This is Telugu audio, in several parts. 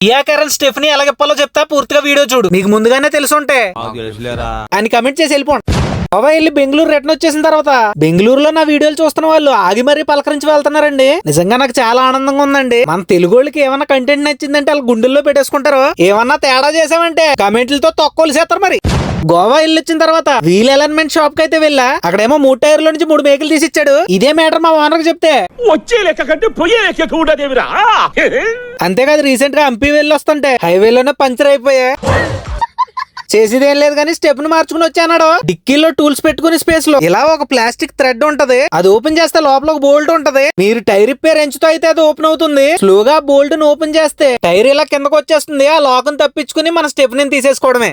ఇయా కరణ్ స్టెఫ్ని ఎలాగిప్పాలో చెప్తా పూర్తిగా వీడియో చూడు. మీకు ముందుగానే తెలుసుంటే. తెలుసులేరా. అని కమెంట్ చేసి వెళ్ళిపోండి. బాబా వెళ్ళి బెంగళూరు రిటర్న్ వచ్చేసిన తర్వాత బెంగళూరులో నా వీడియోలు చూస్తున్న వాళ్ళు ఆగి మరీ పలకరించి వెళ్తున్నారండి. నిజంగా నాకు చాలా ఆనందంగా ఉందండి. మన తెలుగు వాళ్ళకి ఏమన్నా కంటెంట్ నచ్చిందంటే వాళ్ళు గుండెల్లో పెట్టేసుకుంటారు. ఏమన్నా తేడా చేసామంటే కమెంట్లతో తొక్కలు చేస్తారు మరి. గోవా వెళ్ళి వచ్చిన తర్వాత వీల్ అలైన్మెంట్ షాప్కి అయితే వెళ్ళా. అక్కడేమో మూడు టైర్ల నుంచి మూడు మేకలు తీసి ఇచ్చాడు ఇదే మ్యాటర్ మా ఓనర్ చెప్తే. వచ్చే లెక్క కంటే పోయే లెక్క ఉండదేమిరా? అంతేకాదు రీసెంట్గా హంపి వెళ్ళి వస్తుంటే హైవేలోనే పంచర్ అయిపోయా చేసేదేం లేదు కానీ స్టెప్ను మార్చుకుని వచ్చానాడు డిక్కీలో టూల్స్ పెట్టుకునే స్పేస్లో ఇలా ఒక ప్లాస్టిక్ థ్రెడ్ ఉంటది. అది ఓపెన్ చేస్తే లోపల ఒక బోల్ట్ ఉంటది. మీరు టైర్ రిపేర్ ఎంచుతో అయితే అది ఓపెన్ అవుతుంది. స్లోగా బోల్ట్ను ఓపెన్ చేస్తే టైర్ ఇలా కిందకు వచ్చేస్తుంది. ఆ లాక్ తప్పించుకుని మన స్టెప్ని తీసేసుకోవడమే.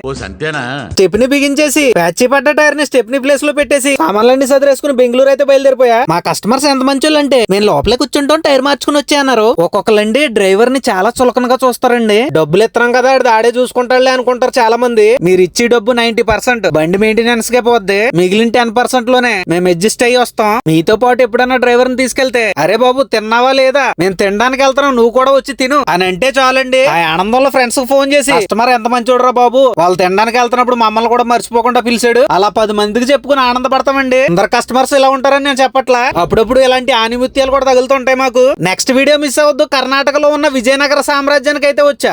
స్టెప్ని బిగించేసి ప్యాచి పడ్డ టైర్ని స్టెప్ని ప్లేస్లో పెట్టేసి సామాన్లన్నీ సదిరేసుకుని బెంగళూరు అయితే బయలుదేరిపోయా. మా కస్టమర్స్ ఎంత మంచి అంటే మేము లోపలే కూర్చుంటాం టైర్ మార్చుకుని వచ్చే అన్నారు. ఒక్కొక్కలండి డ్రైవర్ని చాలా చులకనగా చూస్తారండి. డబ్బులు ఇస్తున్నాం కదా ఆడే చూసుకుంటాడులే అనుకుంటారు చాలా మంది మీరు ఇచ్చే డబ్బు నైన్టీ పర్సెంట్. బండి మెయింటెనెన్స్ కే పోద్ది. మిగిలిన టెన్ పర్సెంట్లోనే మేము అడ్జస్ట్ అయ్యి వస్తాం. మీతో పాటు ఎప్పుడన్నా డ్రైవర్ని తీసుకెళ్తే అరే బాబు తిన్నావా లేదా? మేము తినడానికి వెళ్తున్నాం. నువ్వు కూడా వచ్చి తిను. అని అంటే చాలండి. ఆ ఆనందంలో ఫ్రెండ్స్ ఫోన్ చేసి కస్టమర్ ఎంత మంచోడురా బాబు? వాళ్ళు తినడానికి వెళ్తున్నప్పుడు మమ్మల్ని కూడా మర్చిపోకుండా పిలిచాడు. అలా పది మందికి చెప్పుకుని ఆనందపడతామండి. అందరు కస్టమర్స్ ఇలా ఉంటారని నేను చెప్పట్లా. అప్పుడప్పుడు ఇలాంటి ఆనిముత్యాలు కూడా తగులుతుంటాయి మాకు. నెక్స్ట్ వీడియో మిస్ అవద్దు కర్ణాటకలో ఉన్న విజయనగర సామ్రాజ్యానికి అయితే వచ్చా.